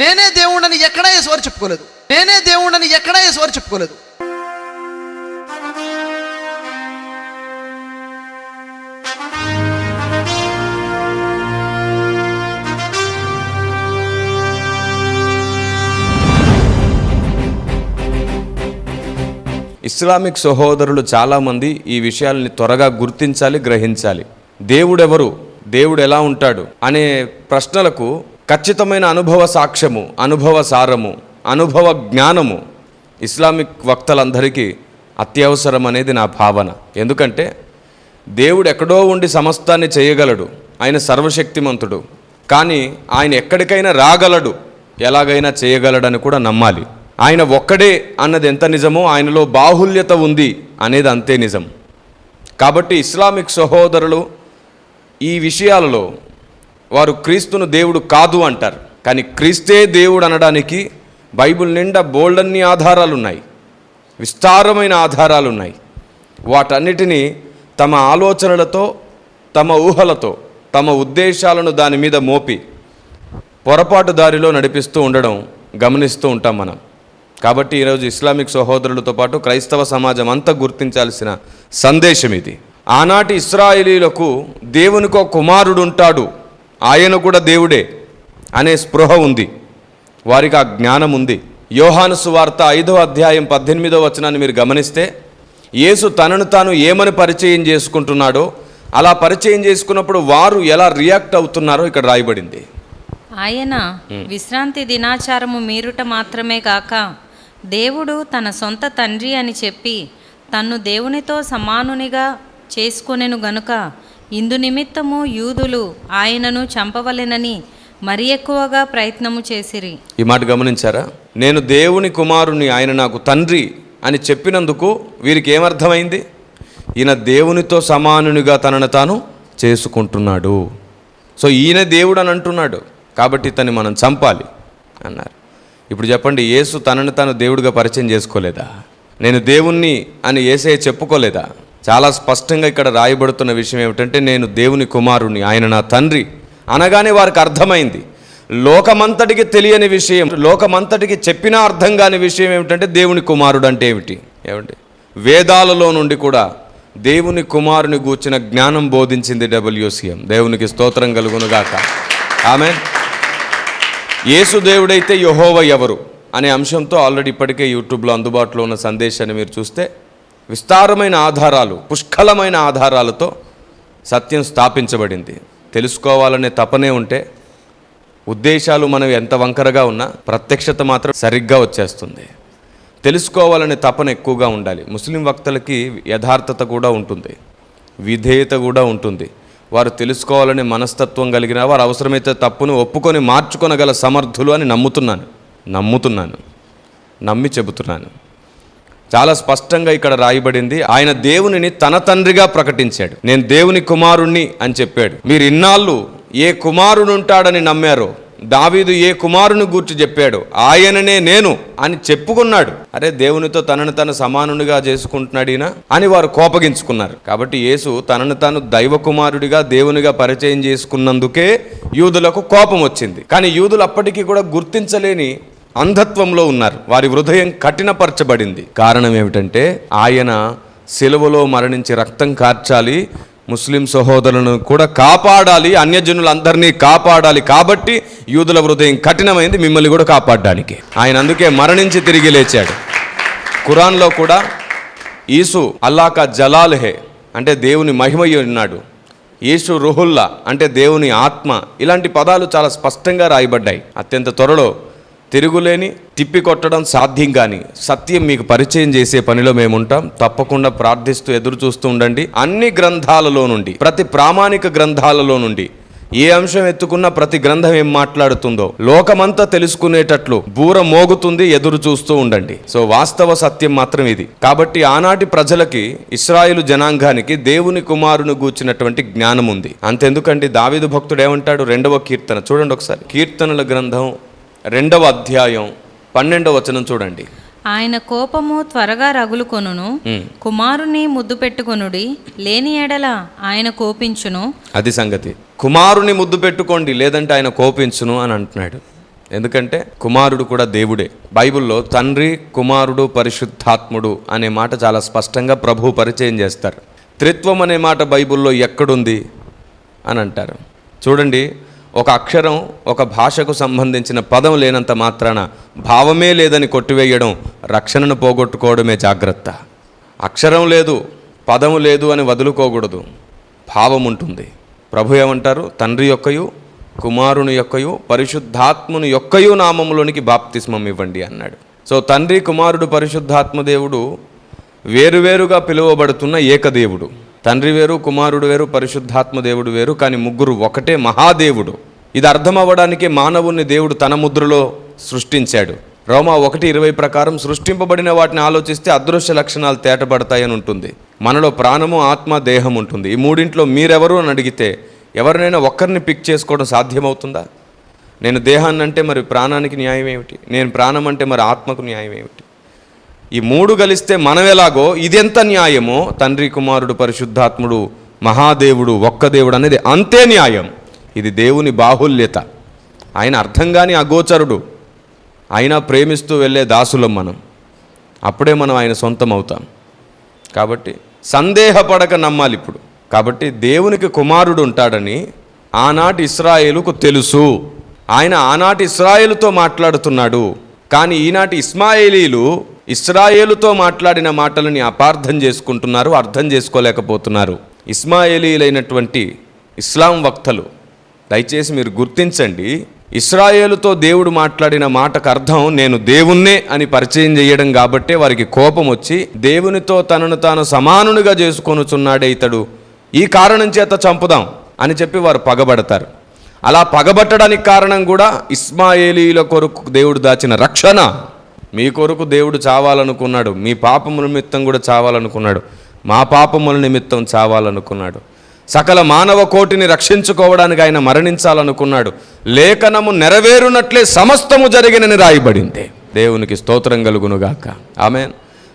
నేనే దేవుడని ఎక్కడా యేసువారు చెప్పుకోలేదు. నేనే దేవుడని ఎక్కడా యేసువారు చెప్పుకోలేదు. ఇస్లామిక్ సహోదరులు చాలామంది ఈ విషయాల్ని త్వరగా గుర్తించాలి గ్రహించాలి. దేవుడెవరు? దేవుడు ఎలా ఉంటాడు? అనే ప్రశ్నలకు ఖచ్చితమైన అనుభవ సాక్ష్యము అనుభవ సారము అనుభవ జ్ఞానము ఇస్లామిక్ వక్తలందరికీ అత్యవసరం అనేది నా భావన. ఎందుకంటే దేవుడు ఎక్కడో ఉండి సమస్తాన్ని చేయగలడు. ఆయన సర్వశక్తిమంతుడు. కానీ ఆయన ఎక్కడికైనా రాగలడు. ఎలాగైనా చేయగలడని కూడా నమ్మాలి. ఆయన ఒక్కడే అన్నది ఎంత నిజమో ఆయనలో బాహుల్యత ఉంది అనేది అంతే నిజం. కాబట్టి ఇస్లామిక్ సహోదరులు ఈ విషయాలలో వారు క్రీస్తును దేవుడు కాదు అంటారు. కానీ క్రీస్తే దేవుడు అనడానికి బైబిల్ నిండా బోల్డన్ని ఆధారాలు ఉన్నాయి విస్తారమైన ఆధారాలు ఉన్నాయి వాటన్నిటినీ తమ ఆలోచనలతో తమ ఊహలతో తమ ఉద్దేశాలను దాని మీద మోపి పొరపాటు దారిలో నడిపిస్తూ ఉండడం గమనిస్తూ ఉంటాం మనం. కాబట్టి ఈరోజు ఇస్లామిక్ సహోదరులతో పాటు క్రైస్తవ సమాజం అంతా గుర్తించాల్సిన సందేశం ఇది. ఆనాటి ఇస్రాయిలీలకు దేవునికో కుమారుడు ఉంటాడు ఆయన కూడా దేవుడే అనే స్పృహ ఉంది. వారికి ఆ జ్ఞానం ఉంది. యోహాను సువార్త ఐదో అధ్యాయం పద్దెనిమిదో వచనాన్ని మీరు గమనిస్తే యేసు తనను తాను ఏమని పరిచయం చేసుకుంటున్నాడో అలా పరిచయం చేసుకున్నప్పుడు వారు ఎలా రియాక్ట్ అవుతున్నారో ఇక్కడ రాయబడింది. ఆయన విశ్రాంతి దినాచారము మీరుట మాత్రమే కాక దేవుడు తన సొంత తండ్రి అని చెప్పి తన్ను దేవునితో సమానునిగా చేసుకొనెను గనుక ఇందు నిమిత్తము యూదులు ఆయనను చంపవలెనని మరి ఎక్కువగా ప్రయత్నము చేసిరి. ఈ మాట గమనించారా? నేను దేవుని కుమారుని ఆయన నాకు తండ్రి అని చెప్పినందుకు వీరికి ఏమర్థమైంది ఈయన దేవునితో సమానునిగా తనను తాను చేసుకుంటున్నాడు. సో ఈయన దేవుడు అని అంటున్నాడు. కాబట్టి ఇతన్ని మనం చంపాలి అన్నారు. ఇప్పుడు చెప్పండి యేసు తనను తాను దేవుడిగా పరిచయం చేసుకోలేదా? నేను దేవుణ్ణి అని ఏసే చెప్పుకోలేదా? చాలా స్పష్టంగా ఇక్కడ రాయబడుతున్న విషయం ఏమిటంటే నేను దేవుని కుమారుని ఆయన నా తండ్రి అనగానే వారికి అర్థమైంది. లోకమంతటికి తెలియని విషయం లోకమంతటికి చెప్పినా అర్థం కాని విషయం ఏమిటంటే దేవుని కుమారుడు అంటే ఏమిటి? ఏమిటి వేదాలలో నుండి కూడా దేవుని కుమారుని గూర్చిన జ్ఞానం బోధించింది డబ్ల్యూసీఎం. దేవునికి స్తోత్రం కలుగునుగాక. ఆమె యేసు దేవుడైతే యహోవ ఎవరు? అనే అంశంతో ఆల్రెడీ ఇప్పటికే యూట్యూబ్లో అందుబాటులో ఉన్న సందేశాన్ని మీరు చూస్తే విస్తారమైన ఆధారాలు పుష్కలమైన ఆధారాలతో సత్యం స్థాపించబడింది. తెలుసుకోవాలనే తపనే ఉంటే ఉద్దేశాలు మనం ఎంత వంకరగా ఉన్నా ప్రత్యక్షత మాత్రం సరిగ్గా వచ్చేస్తుంది. తెలుసుకోవాలనే తపన ఎక్కువగా ఉండాలి. ముస్లిం వక్తలకి యథార్థత కూడా ఉంటుంది. విధేయత కూడా ఉంటుంది. వారు తెలుసుకోవాలనే మనస్తత్వం కలిగిన వారు అవసరమైతే తప్పును ఒప్పుకొని మార్చుకొనగల సమర్థులు అని నమ్ముతున్నాను. నమ్ముతున్నాను. నమ్మి చెబుతున్నాను. చాలా స్పష్టంగా ఇక్కడ రాయబడింది ఆయన దేవునిని తన తండ్రిగా ప్రకటించాడు. నేను దేవుని కుమారుణ్ణి అని చెప్పాడు. మీరు ఇన్నాళ్ళు ఏ కుమారుడు ఉంటాడని నమ్మారో దావీదు ఏ కుమారుని గూర్చి చెప్పాడు ఆయననే నేను అని చెప్పుకున్నాడు. అరే దేవునితో తనను తను సమానునిగా చేసుకుంటున్నాడు ఈయన అని వారు కోపగించుకున్నారు. కాబట్టి యేసు తనను తాను దైవ కుమారుడిగా దేవునిగా పరిచయం చేసుకున్నందుకే యూదులకు కోపం వచ్చింది. కానీ యూదులు అప్పటికీ కూడా గుర్తించలేని అంధత్వంలో ఉన్నారు. వారి హృదయం కఠినపరచబడింది. కారణం ఏమిటంటే ఆయన సెలవులో మరణించి రక్తం కార్చాలి ముస్లిం సహోదరులను కూడా కాపాడాలి అన్యజనులందరినీ కాపాడాలి కాబట్టి యూదుల హృదయం కఠినమైంది మిమ్మల్ని కూడా కాపాడడానికి. ఆయన అందుకే మరణించి తిరిగి లేచాడు. ఖురాన్లో కూడా ఈసు అల్లాక జలాల్ హే అంటే దేవుని మహిమయ్య ఉన్నాడు. యేసు రుహుల్లా అంటే దేవుని ఆత్మ. ఇలాంటి పదాలు చాలా స్పష్టంగా రాయబడ్డాయి. అత్యంత త్వరలో తిరుగులేని తిప్పి కొట్టడం సాధ్యం కానీ సత్యం మీకు పరిచయం చేసే పనిలో మేము ఉంటాం తప్పకుండా ప్రార్థిస్తూ ఎదురు చూస్తూ ఉండండి. అన్ని గ్రంథాలలో నుండి ప్రతి ప్రామాణిక గ్రంథాలలో నుండి ఏ అంశం ఎత్తుకున్నా ప్రతి గ్రంథం ఏం మాట్లాడుతుందో లోకమంతా తెలుసుకునేటట్లు బూర మోగుతుంది ఎదురు చూస్తూ ఉండండి. సో వాస్తవ సత్యం మాత్రం ఇది. కాబట్టి ఆనాటి ప్రజలకి ఇస్రాయిలు జనాంగానికి దేవుని కుమారుని గూర్చినటువంటి జ్ఞానం ఉంది అంతెందుకండి దావిదు భక్తుడు ఏమంటాడు? రెండవ కీర్తన. చూడండి ఒకసారి. కీర్తనల గ్రంథం రెండవ అధ్యాయం పన్నెండవ వచనం చూడండి. ఆయన కోపము త్వరగా రగులుకొనును. కుమారుని ముద్దు పెట్టుకొనుడి. లేని ఎడల ఆయన కోపించును. అది సంగతి. కుమారుని ముద్దు పెట్టుకోండి లేదంటే ఆయన కోపించును అని అంటున్నాడు. ఎందుకంటే కుమారుడు కూడా దేవుడే. బైబిల్లో తండ్రి కుమారుడు పరిశుద్ధాత్ముడు అనే మాట చాలా స్పష్టంగా ప్రభు పరిచయం చేస్తారు. త్రిత్వం అనే మాట బైబిల్లో ఎక్కడుంది అని అంటారు. చూడండి ఒక అక్షరం ఒక భాషకు సంబంధించిన పదం లేనంత మాత్రాన భావమే లేదని కొట్టివేయడం రక్షణను పోగొట్టుకోవడమే జాగ్రత్త. అక్షరం లేదు పదము లేదు అని వదులుకోకూడదు. భావం ఉంటుంది. ప్రభు ఏమంటారు? తండ్రి యొక్కయు కుమారుని యొక్కయు పరిశుద్ధాత్ముని యొక్కయు నామములోనికి బాప్తిస్మం ఇవ్వండి అన్నాడు. సో తండ్రి కుమారుడు పరిశుద్ధాత్మ దేవుడు వేరువేరుగా పిలువబడుతున్న ఏకదేవుడు. తండ్రి వేరు కుమారుడు వేరు పరిశుద్ధాత్మ దేవుడు వేరు కానీ ముగ్గురు ఒకటే మహాదేవుడు. ఇది అర్థం అవ్వడానికి మానవుణ్ణి దేవుడు తన ముద్రలో సృష్టించాడు. రోమా ఒకటి ఇరవై ప్రకారం సృష్టింపబడిన వాటిని ఆలోచిస్తే అదృశ్య లక్షణాలు తేటపడతాయని ఉంటుంది. మనలో ప్రాణము ఆత్మ దేహం ఉంటుంది. ఈ మూడింట్లో మీరెవరు అని అడిగితే ఎవరినైనా ఒక్కరిని పిక్ చేసుకోవడం సాధ్యమవుతుందా? నేను దేహాన్ని అంటే మరి ప్రాణానికి న్యాయం ఏమిటి నేను ప్రాణం అంటే మరి ఆత్మకు న్యాయం ఏమిటి ఈ మూడు కలిస్తే మనం ఎలాగో ఇదెంత న్యాయమో? తండ్రి కుమారుడు పరిశుద్ధాత్ముడు మహాదేవుడు ఒక్క దేవుడు అనేది అంతే న్యాయం. ఇది దేవుని బాహుల్యత. ఆయన అర్థం కాని అగోచరుడు. అయినా ప్రేమిస్తూ వెళ్ళే దాసులం మనం. అప్పుడే మనం ఆయన సొంతం అవుతాం కాబట్టి సందేహపడక నమ్మాలి ఇప్పుడు. కాబట్టి దేవునికి కుమారుడు ఉంటాడని ఆనాటి ఇస్రాయేలుకు తెలుసు. ఆయన ఆనాటి ఇస్రాయేలుతో మాట్లాడుతున్నాడు. కానీ ఈనాటి ఇస్మాయేలీలు ఇస్రాయేలుతో మాట్లాడిన మాటలని అపార్థం చేసుకుంటున్నారు అర్థం చేసుకోలేకపోతున్నారు. ఇస్మాయేలీలైనటువంటి ఇస్లాం వక్తలు దయచేసి మీరు గుర్తించండి ఇస్రాయేలుతో దేవుడు మాట్లాడిన మాటకు అర్థం నేను దేవుణ్ణే అని పరిచయం చేయడం కాబట్టే వారికి కోపం వచ్చి దేవునితో తనను తాను సమానునిగా చేసుకొనుచున్నాడే ఇతడు. ఈ కారణం చేత చంపుదాం అని చెప్పి వారు పగబడతారు. అలా పగబట్టడానికి కారణం కూడా ఇస్మాయేలీల కొరకు దేవుడు దాచిన రక్షణ. మీ కొరకు దేవుడు చావాలనుకున్నాడు. మీ పాపముల నిమిత్తం కూడా చావాలనుకున్నాడు. మా పాపముల నిమిత్తం చావాలనుకున్నాడు. సకల మానవ కోటిని రక్షించుకోవడానికి ఆయన మరణించాలనుకున్నాడు. లేఖనము నెరవేరునట్లే సమస్తము జరిగినని రాయబడింది. దేవునికి స్తోత్రం కలుగునుగాక. ఆమె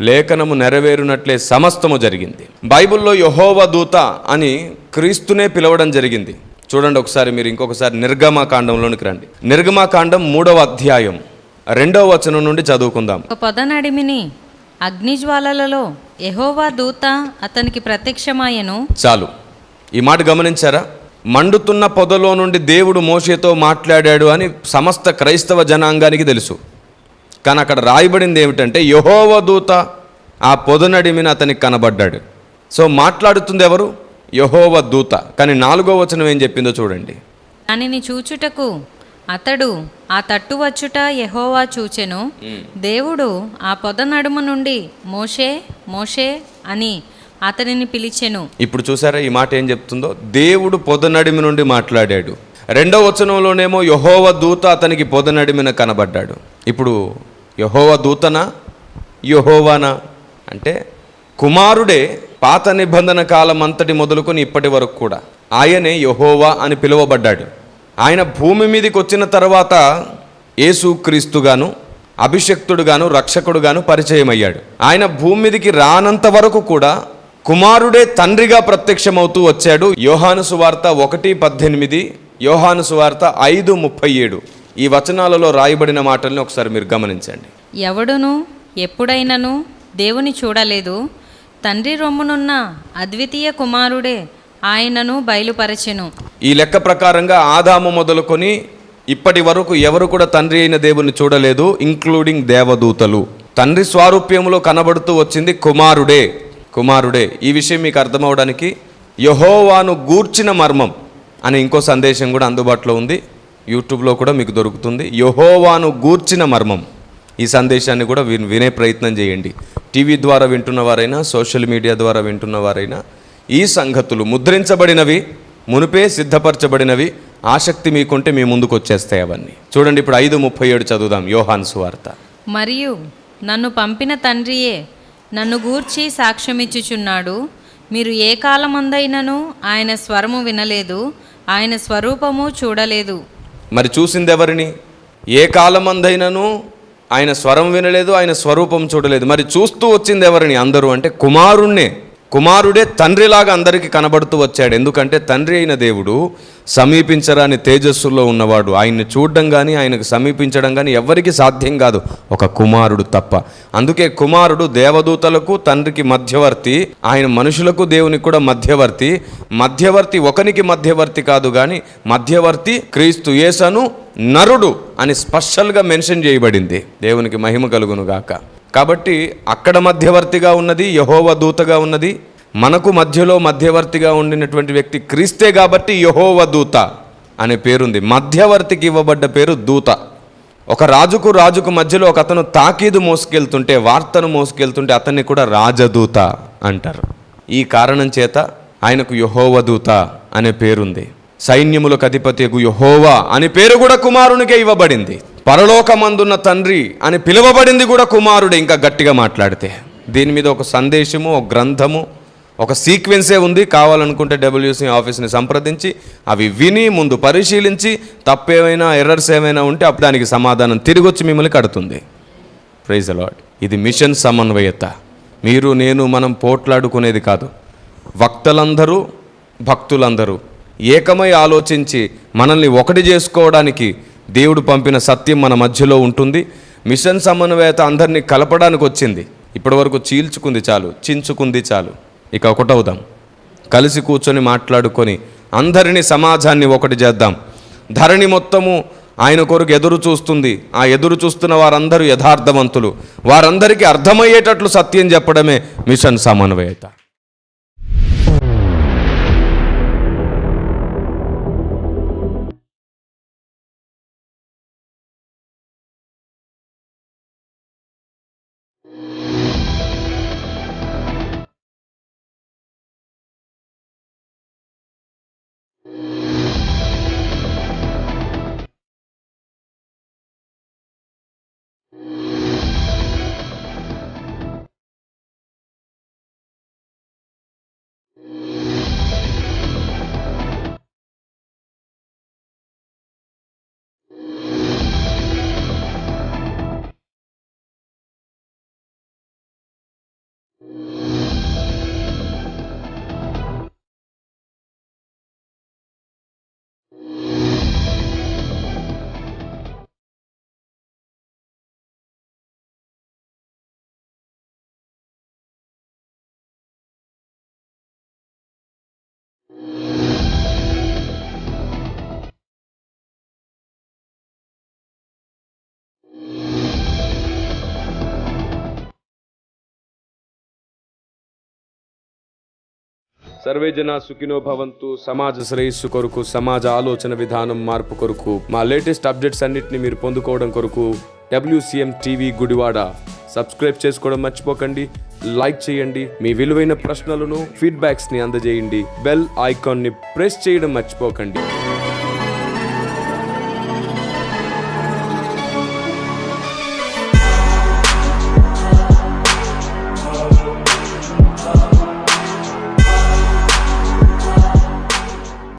లేఖనము నెరవేరునట్లే సమస్తము జరిగింది. బైబిల్లో యహోవ దూత అని క్రీస్తునే పిలవడం జరిగింది. చూడండి ఒకసారి మీరు ఇంకొకసారి నిర్గమాకాండంలోనికి రండి. నిర్గమాకాండం మూడవ అధ్యాయం రెండవ వచనం నుండి చదువుకుందాం. ఒక పొదనడిమిని అగ్నిజ్వాలలలో యెహోవా దూత అతనికి ప్రత్యక్షమాయెను. చాలు. ఈ మాట గమనించారా? మండుతున్న పొదలో నుండి దేవుడు మోషేతో మాట్లాడాడు అని సమస్త క్రైస్తవ జనాంగానికి తెలుసు. కానీ అక్కడ రాయబడింది ఏమిటంటే యహోవ దూత ఆ పొదనడిమిన అతనికి కనబడ్డాడు. సో మాట్లాడుతుంది ఎవరు? యహోవ దూత. కానీ నాలుగో వచనం ఏం చెప్పిందో చూడండి. దానిని చూచుటకు అతడు ఆ తట్టు వచ్చుట యెహోవా చూచెను దేవుడు ఆ పొద నడుము నుండి మోషే మోషే అని అతనిని పిలిచెను. ఇప్పుడు చూసారా ఈ మాట ఏం చెప్తుందో? దేవుడు పొదనడిమి నుండి మాట్లాడాడు. రెండో వచనంలోనేమో యహోవ దూత అతనికి పొదనడిమిన కనబడ్డాడు. ఇప్పుడు యహోవ దూతనా? యహోవానా? అంటే కుమారుడే పాత నిబంధన కాలం అంతటి మొదలుకొని ఇప్పటి వరకు కూడా ఆయనే యహోవా అని పిలువబడ్డాడు. ఆయన భూమి మీదకి వచ్చిన తర్వాత యేసుక్రీస్తుగాను అభిషక్తుడుగాను రక్షకుడుగాను పరిచయం అయ్యాడు ఆయన భూమి మీదకి రానంత వరకు కూడా కుమారుడే తండ్రిగా ప్రత్యక్షమవుతూ వచ్చాడు. యోహాను సువార్త ఒకటి పద్దెనిమిది యోహాను సువార్త ఐదు ముప్పై ఏడు. ఈ వచనాలలో రాయబడిన మాటల్ని ఒకసారి మీరు గమనించండి. ఎవడును ఎప్పుడైనను దేవుని చూడలేదు. తండ్రి రొమ్మునున్న అద్వితీయ కుమారుడే ఆయనను బయలుపరచెను. ఈ లెక్క ప్రకారంగా ఆదాము మొదలుకొని ఇప్పటి వరకు ఎవరు కూడా తండ్రి అయిన దేవుని చూడలేదు ఇంక్లూడింగ్ దేవదూతలు. తండ్రి స్వారూప్యములో కనబడుతూ వచ్చింది కుమారుడే. కుమారుడే. ఈ విషయం మీకు అర్థమవడానికి యహోవాను గూర్చిన మర్మం అనే ఇంకో సందేశం కూడా అందుబాటులో ఉంది. యూట్యూబ్లో కూడా మీకు దొరుకుతుంది. యహోవాను గూర్చిన మర్మం. ఈ సందేశాన్ని కూడా విన్ వినే ప్రయత్నం చేయండి. టీవీ ద్వారా వింటున్న వారైనా సోషల్ మీడియా ద్వారా వింటున్న వారైనా ఈ సంగతులు ముద్రించబడినవి. మునుపే సిద్ధపరచబడినవి ఆసక్తి మీకుంటే మీ ముందుకు వచ్చేస్తాయి అవన్నీ. చూడండి ఇప్పుడు ఐదు ముప్పై ఏడు చదువుదాం యోహాన్ సువార్త. మరియు నన్ను పంపిన తండ్రియే నన్ను గూర్చి సాక్ష్యమిచ్చుచున్నాడు. మీరు ఏ కాలమందైనను ఆయన స్వరము వినలేదు ఆయన స్వరూపము చూడలేదు. మరి చూసింది ఎవరిని ఏ కాలమందైనను ఆయన స్వరం వినలేదు ఆయన స్వరూపం చూడలేదు. మరి చూస్తూ వచ్చింది ఎవరిని అందరూ అంటే కుమారుణ్ణే. కుమారుడే తండ్రిలాగా అందరికీ కనబడుతూ వచ్చాడు. ఎందుకంటే తండ్రి అయిన దేవుడు సమీపించరాని తేజస్సులో ఉన్నవాడు. ఆయన్ని చూడడం కానీ ఆయనకు సమీపించడం కానీ ఎవరికి సాధ్యం కాదు. ఒక కుమారుడు తప్ప. అందుకే కుమారుడు దేవదూతలకు తండ్రికి మధ్యవర్తి ఆయన మనుషులకు దేవునికి కూడా మధ్యవర్తి. మధ్యవర్తి ఒకనికి మధ్యవర్తి కాదు కానీ మధ్యవర్తి క్రీస్తు యేసను నరుడు అని స్పెషల్గా మెన్షన్ చేయబడింది. దేవునికి మహిమ కలుగును గాక. కాబట్టి అక్కడ మధ్యవర్తిగా ఉన్నది యహోవ దూతగా ఉన్నది మనకు మధ్యలో మధ్యవర్తిగా ఉండినటువంటి వ్యక్తి క్రీస్తే కాబట్టి యహోవ దూత అనే పేరుంది. మధ్యవర్తికి ఇవ్వబడ్డ పేరు దూత. ఒక రాజుకు రాజుకు మధ్యలో ఒక అతను తాకీదు మోసుకెళ్తుంటే వార్తను మోసుకెళ్తుంటే అతన్ని కూడా రాజదూత అంటారు. ఈ కారణం చేత ఆయనకు యహోవ దూత అనే పేరుంది. సైన్యములకు అధిపతికు యహోవా అని పేరు కూడా కుమారునికే ఇవ్వబడింది. పరలోకమందున్న తండ్రి అని పిలువబడింది కూడా కుమారుడు. ఇంకా గట్టిగా మాట్లాడితే దీని మీద ఒక సందేశము ఒక గ్రంథము ఒక సీక్వెన్సే ఉంది. కావాలనుకుంటే డబ్ల్యూసీ ఆఫీస్ని సంప్రదించి అవి విని ముందు పరిశీలించి తప్పేమైనా ఎర్రర్స్ ఏమైనా ఉంటే అప్పుడు దానికి సమాధానం తిరిగి వచ్చి మిమ్మల్ని కడుతుంది. ప్రైజ్ అలాడ్ ఇది మిషన్ సమన్వయత. మీరు నేను మనం పోట్లాడుకునేది కాదు. వక్తలందరూ భక్తులందరూ ఏకమై ఆలోచించి మనల్ని ఒకటి చేసుకోవడానికి దేవుడు పంపిన సత్యం మన మధ్యలో ఉంటుంది. మిషన్ సమన్వయత అందరినీ కలపడానికి వచ్చింది. ఇప్పటి వరకు చీల్చుకుంది చాలు చించుకుంది చాలు. ఇక ఒకటవుదాం. కలిసి కూర్చొని మాట్లాడుకొని అందరినీ సమాజాన్ని ఒకటి చేద్దాం. ధరణి మొత్తము ఆయన కొరకు ఎదురు చూస్తుంది. ఆ ఎదురు చూస్తున్న వారందరూ యథార్థవంతులు. వారందరికీ అర్థమయ్యేటట్లు సత్యం చెప్పడమే మిషన్ సమన్వయత. సర్వే జన సుఖినో భవంతు సమాజ శ్రేయస్సు కొరకు సమాజ ఆలోచన విధానం మార్పు కొరకు. మా లేటెస్ట్ అప్డేట్స్ అన్నిటిని మీరు పొందుకోవడం కొరకు డబ్ల్యూసిఎం టీవీ గుడివాడ. సబ్స్క్రైబ్ చేసుకోవడం మర్చిపోకండి. లైక్ చేయండి. మీ విలువైన ప్రశ్నలను ఫీడ్బ్యాక్స్ని అందజేయండి. బెల్ ఐకాన్ని ప్రెస్ చేయడం మర్చిపోకండి.